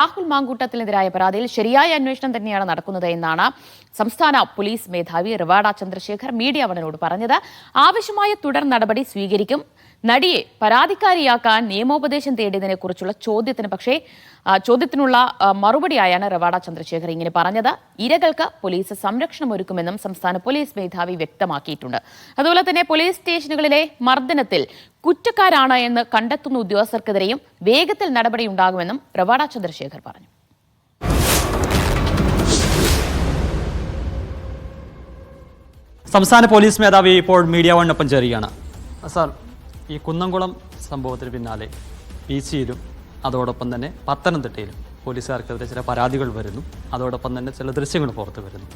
രാഹുൽ മാങ്കൂട്ടത്തിനെതിരായ പരാതിയിൽ ശരിയായ അന്വേഷണം തന്നെയാണ് നടക്കുന്നത് എന്നാണ് സംസ്ഥാന പോലീസ് മേധാവി റിവാഡ ചന്ദ്രശേഖർ മീഡിയ വണിനോട് പറഞ്ഞത്. ആവശ്യമായ തുടർ നടപടി സ്വീകരിക്കും. നടിയെ പരാതിക്കാരിയാക്കാൻ നിയമോപദേശം തേടിയതിനെ കുറിച്ചുള്ള ചോദ്യത്തിന് പക്ഷേ ചോദ്യത്തിനുള്ള മറുപടിയായാണ് റവാഡ ചന്ദ്രശേഖർ ഇങ്ങനെ പറഞ്ഞത്. ഇരകൾക്ക് പോലീസ് സംരക്ഷണം ഒരുക്കുമെന്നും സംസ്ഥാന പോലീസ് മേധാവി വ്യക്തമാക്കിയിട്ടുണ്ട്. അതുപോലെ തന്നെ പോലീസ് സ്റ്റേഷനുകളിലെ മർദ്ദനത്തിൽ കുറ്റക്കാരാണ് എന്ന് കണ്ടെത്തുന്ന ഉദ്യോഗസ്ഥർക്കെതിരെയും വേഗത്തിൽ നടപടിയുണ്ടാകുമെന്നും റവാഡ ചന്ദ്രശേഖർ പറഞ്ഞു. സംസ്ഥാന പോലീസ് മേധാവി ഇപ്പോൾ മീഡിയ വണ്ണൊപ്പം ചേരുകയാണ്. സാർ ഈ കുന്നംകുളം സംഭവത്തിന് പിന്നാലെ പി സിയിലും അതോടൊപ്പം തന്നെ പത്തനംതിട്ടയിലും പോലീസുകാർക്കെതിരെ ചില പരാതികൾ വരുന്നു. അതോടൊപ്പം തന്നെ ചില ദൃശ്യങ്ങൾ പുറത്തു വരുന്നു.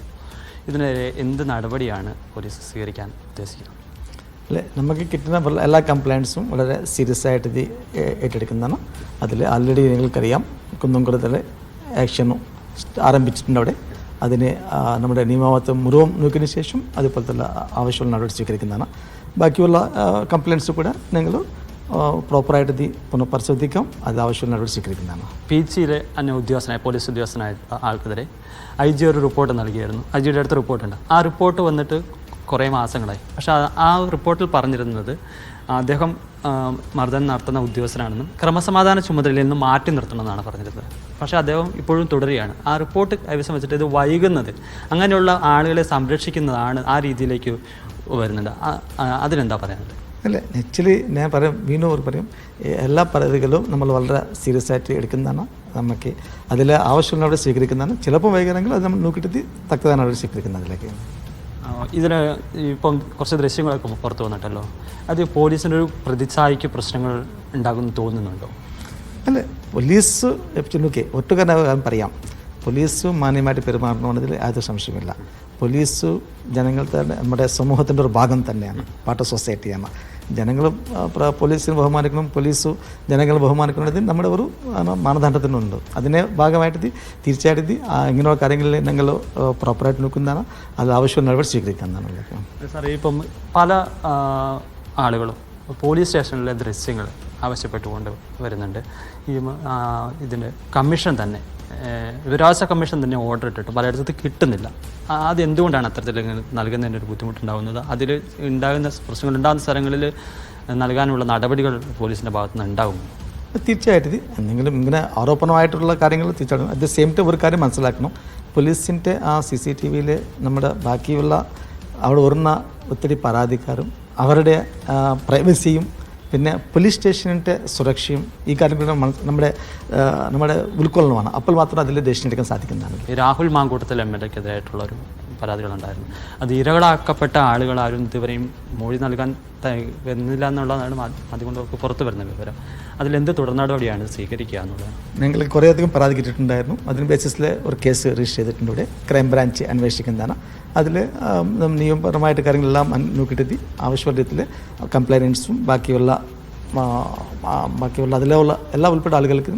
ഇതിനെതിരെ എന്ത് നടപടിയാണ് പോലീസ് സ്വീകരിക്കാൻ ഉദ്ദേശിക്കുന്നത്? അല്ലെ നമുക്ക് കിട്ടുന്ന എല്ലാ കംപ്ലയിൻസും വളരെ സീരിയസ് ആയിട്ട് ഇത് ഏറ്റെടുക്കുന്നതാണ്. അതിൽ ആൾറെഡി നിങ്ങൾക്കറിയാം കുന്നംകുളത്തിലെ ആക്ഷനും ആരംഭിച്ചിട്ടുണ്ട് അവിടെ. അതിന് നമ്മുടെ നിയമാവത്വം മുറിവും നോക്കിയതിന് ശേഷം അതുപോലത്തെ ആവശ്യമുള്ള നടപടി സ്വീകരിക്കുന്നതാണ്. ബാക്കിയുള്ള കംപ്ലയിൻസ് കൂടെ നിങ്ങൾ പ്രോപ്പറായിട്ട് പുനഃപരിശോധിക്കാം അത് ആവശ്യമുള്ള നടപടി സ്വീകരിക്കുന്നതാണ്. പി ജിയിലെ അന്യ ഉദ്യോഗസ്ഥനായ പോലീസ് ഉദ്യോഗസ്ഥനായ ആൾക്കെതിരെ ഐ ജി ഒരു റിപ്പോർട്ട് നൽകിയായിരുന്നു. ഐ ജിയുടെ അടുത്ത് റിപ്പോർട്ടുണ്ട്. ആ റിപ്പോർട്ട് വന്നിട്ട് കുറേ മാസങ്ങളായി. പക്ഷേ ആ- റിപ്പോർട്ടിൽ പറഞ്ഞിരുന്നത് അദ്ദേഹം മർദ്ദനം നടത്തുന്ന ഉദ്യോഗസ്ഥനാണെന്നും ക്രമസമാധാന ചുമതലയിൽ നിന്ന് മാറ്റി നിർത്തണമെന്നാണ് പറഞ്ഞിരുന്നത്. പക്ഷേ അദ്ദേഹം ഇപ്പോഴും തുടരുകയാണ്. ആ റിപ്പോർട്ട് കൈവശം വെച്ചിട്ട് ഇത് വൈകുന്നത് അങ്ങനെയുള്ള ആളുകളെ സംരക്ഷിക്കുന്നതാണ് ആ രീതിയിലേക്ക് വരുന്നുണ്ട്. അതിനെന്താ പറയുന്നത് അല്ല ആക്ച്വലി ഞാൻ പറയും ഒരു പറയും എല്ലാ പരാതികളും നമ്മൾ വളരെ സീരിയസ് ആയിട്ട് എടുക്കുന്നതാണ് നമുക്ക് അതിൽ ആവശ്യമുള്ള അവിടെ സ്വീകരിക്കുന്നതാണ്. ചിലപ്പോൾ വൈകുന്നെങ്കിൽ അത് നമ്മൾ നോക്കിയിട്ട് തക്കതാണ് അവർ സ്വീകരിക്കുന്നത് അതിലേക്ക്. ഇതിന് ഇപ്പം കുറച്ച് ദൃശ്യങ്ങളൊക്കെ പുറത്തു വന്നിട്ടല്ലോ. അത് പോലീസിന്റെ ഒരു പ്രതിച്ഛായക്ക് പ്രശ്നങ്ങൾ ഉണ്ടാകുമെന്ന് തോന്നുന്നുണ്ടോ? അല്ല പോലീസ് ഒട്ടുകാരൻ പറയാം. പോലീസ് മാന്യമായിട്ട് പെരുമാറണമെന്നതിൽ യാതൊരു സംശയമില്ല പോലീസ് ജനങ്ങൾ തന്നെ നമ്മുടെ സമൂഹത്തിന്റെ ഒരു ഭാഗം തന്നെയാണ്. പാർട്ട് ഓഫ് സൊസൈറ്റിയാണ് ജനങ്ങൾ പോലീസിനെ ബഹുമാനിക്കണം. പോലീസ് ജനങ്ങളെ ബഹുമാനിക്കുന്നത് നമ്മുടെ ഒരു മാനദണ്ഡത്തിനുണ്ട്. അതിനെ ഭാഗമായിട്ട് തീർച്ചയായിട്ടും ഇങ്ങനെയുള്ള കാര്യങ്ങളിൽ ഞങ്ങൾ പ്രോപ്പറായിട്ട് നോക്കുന്നതാണ്. അത് ആവശ്യമുള്ള നടപടി സ്വീകരിക്കുന്നതാണ്. സാറേ ഇപ്പം പല ആളുകളും പോലീസ് സ്റ്റേഷനിലെ ദൃശ്യങ്ങൾ ആവശ്യപ്പെട്ടുകൊണ്ട് വരുന്നുണ്ട്. ഈ ഇതിന്റെ കമ്മീഷൻ തന്നെ വിവരാവകാശ കമ്മീഷൻ തന്നെ ഓർഡർ ഇട്ടിട്ട്. പലയിടത്ത് കിട്ടുന്നില്ല. അത് എന്തുകൊണ്ടാണ് അത്തരത്തിൽ നൽകുന്നതിന്റെ ഒരു ബുദ്ധിമുട്ടുണ്ടാകുന്നത് അതിൽ ഉണ്ടാകുന്ന പ്രശ്നങ്ങൾ ഉണ്ടാകുന്ന സ്ഥലങ്ങളിൽ നൽകാനുള്ള നടപടികൾ പോലീസിന്റെ ഭാഗത്തു നിന്ന് ഉണ്ടാകും തീർച്ചയായിട്ടും എന്തെങ്കിലും ഇങ്ങനെ ആരോപണമായിട്ടുള്ള കാര്യങ്ങൾ തീർച്ചയായിട്ടും അറ്റ് ദ സെയിം ടൈം ഒരു കാര്യം മനസ്സിലാക്കണം. പോലീസിന്റെ ആ സി സി ടി വിയിൽ നമ്മുടെ ബാക്കിയുള്ള അവിടെ വരുന്ന ഒത്തിരി പരാതിക്കാരും അവരുടെ പ്രൈവസിയും പിന്നെ പോലീസ് സ്റ്റേഷനിന്റെ സുരക്ഷയും ഈ കാര്യങ്ങളും നമ്മുടെ നമ്മുടെ ഉൾക്കൊള്ളണമാണ്. അപ്പോൾ മാത്രം അതിൽ ദേശീയം എടുക്കാൻ സാധിക്കുന്നതാണ്. രാഹുൽ മാങ്കൂട്ടത്തിൽ എം എൽ എക്കെതിരായിട്ടുള്ളൊരു പരാതികളുണ്ടായിരുന്നു. അത് ഇരകളാക്കപ്പെട്ട ആളുകളാരും ഇതുവരെയും മൊഴി നൽകാൻ വരുന്നില്ല എന്നുള്ളതാണ് അതുകൊണ്ട് മാധ്യമങ്ങൾക്ക് പുറത്തു വരുന്ന വിവരം. അതിലെന്ത് തുടർ നടപടിയാണ് സ്വീകരിക്കുക എന്നുള്ളത്? ഞങ്ങൾ കുറേയധികം പരാതി കിട്ടിയിട്ടുണ്ടായിരുന്നു അതിന് ബേസിസിൽ ഒരു കേസ് രജിസ്റ്റർ ചെയ്തിട്ടുണ്ട് ഇവിടെ. ക്രൈം ബ്രാഞ്ച് അന്വേഷിക്കുന്നതാണ്. അതിൽ നിയമപരമായിട്ട് കാര്യങ്ങളെല്ലാം നോക്കിയിട്ടെത്തി. നോക്കിയിട്ട് ആവശ്യമുള്ള രീതിയിൽ കംപ്ലൈൻസും ബാക്കിയുള്ള ബാക്കിയുള്ള അതിലുള്ള എല്ലാ ഉൾപ്പെട്ട ആളുകൾക്കും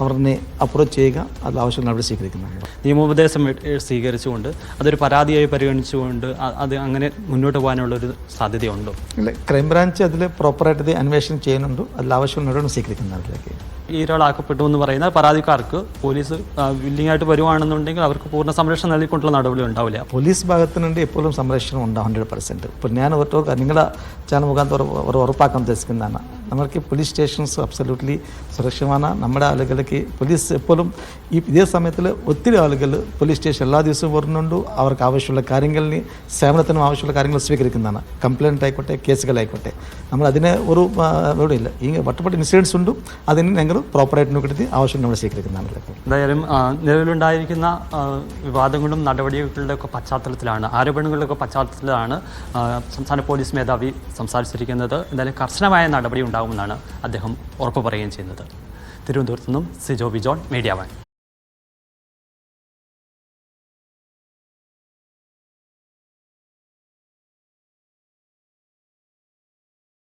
അവരെ അപ്രോച്ച് ചെയ്യുക അത് ആവശ്യം നടപടി സ്വീകരിക്കുന്നുണ്ട്. നിയമോപദേശം സ്വീകരിച്ചുകൊണ്ട് അതൊരു പരാതിയായി പരിഗണിച്ചുകൊണ്ട് അത് അങ്ങനെ മുന്നോട്ട് പോകാനുള്ള ഒരു സാധ്യതയുണ്ടോ? ഇല്ല ക്രൈംബ്രാഞ്ച് അതിൽ പ്രോപ്പറായിട്ട് അന്വേഷണം ചെയ്യുന്നുണ്ട്. അതിൽ നടപടി സ്വീകരിക്കുന്നതാണ് അതിലേക്ക് ഈ ഒരാളാക്കപ്പെട്ടു എന്ന് പറയുന്ന പരാതിക്കാർക്ക് പോലീസ് വില്ലിംഗ് ആയിട്ട് വരുവാണെന്നുണ്ടെങ്കിൽ അവർക്ക് പൂർണ സംരക്ഷണം നൽകിക്കൊണ്ടുള്ള നടപടി ഉണ്ടാവില്ല. പോലീസ് ഭാഗത്തിനുണ്ട് എപ്പോഴും സംരക്ഷണം ഉണ്ടാവും ഹൺഡ്രഡ് പെർസെന്റ് ഇപ്പോൾ ഞാൻ ഒറ്റ നിങ്ങളുടെ ചാനൽ മുഖാന്തരം ഉറപ്പാക്കാൻ ഉദ്ദേശിക്കുന്നതാണ്. നമ്മൾക്ക് പോലീസ് സ്റ്റേഷൻസ് അബ്സല്യൂട്ട്ലി സുരക്ഷിതമാണ്. നമ്മുടെ ആളുകൾക്ക് പോലീസ് എപ്പോഴും ഈ ഇതേ സമയത്തിൽ ഒത്തിരി ആളുകൾ പോലീസ് സ്റ്റേഷൻ എല്ലാ ദിവസവും വരുന്നുണ്ട്. അവർക്ക് ആവശ്യമുള്ള കാര്യങ്ങളിന് സേവനത്തിനും ആവശ്യമുള്ള കാര്യങ്ങൾ സ്വീകരിക്കുന്നതാണ്. കംപ്ലയിന്റ് ആയിക്കോട്ടെ കേസുകളായിക്കോട്ടെ. നമ്മൾ അതിന് ഒരു ഇവിടെ ഇല്ല. ഈ വട്ടപ്പെട്ട ഇൻസിഡൻസ് ഉണ്ട്. അതിന് ഞങ്ങൾ പ്രോപ്പറായിട്ട് നോക്കിയിട്ട് ആവശ്യം നമ്മൾ സ്വീകരിക്കുന്നതാണ് എന്തായാലും നിലവിലുണ്ടായിരിക്കുന്ന വിവാദങ്ങളും നടപടികളുടെ ഒക്കെ പശ്ചാത്തലത്തിലാണ് ആരോപണങ്ങളുടെ ഒക്കെ പശ്ചാത്തലത്തിലാണ് സംസ്ഥാന പോലീസ് മേധാവി സംസാരിച്ചിരിക്കുന്നത്. എന്തായാലും കർശനമായ നടപടി ഉണ്ടാകുമെന്നാണ് അദ്ദേഹം ഉറപ്പ് പറയുകയും ചെയ്യുന്നത്. തിരുവനന്തപുരത്ത് നിന്നും സിജോ ബിജോൺ മീഡിയ വൺ.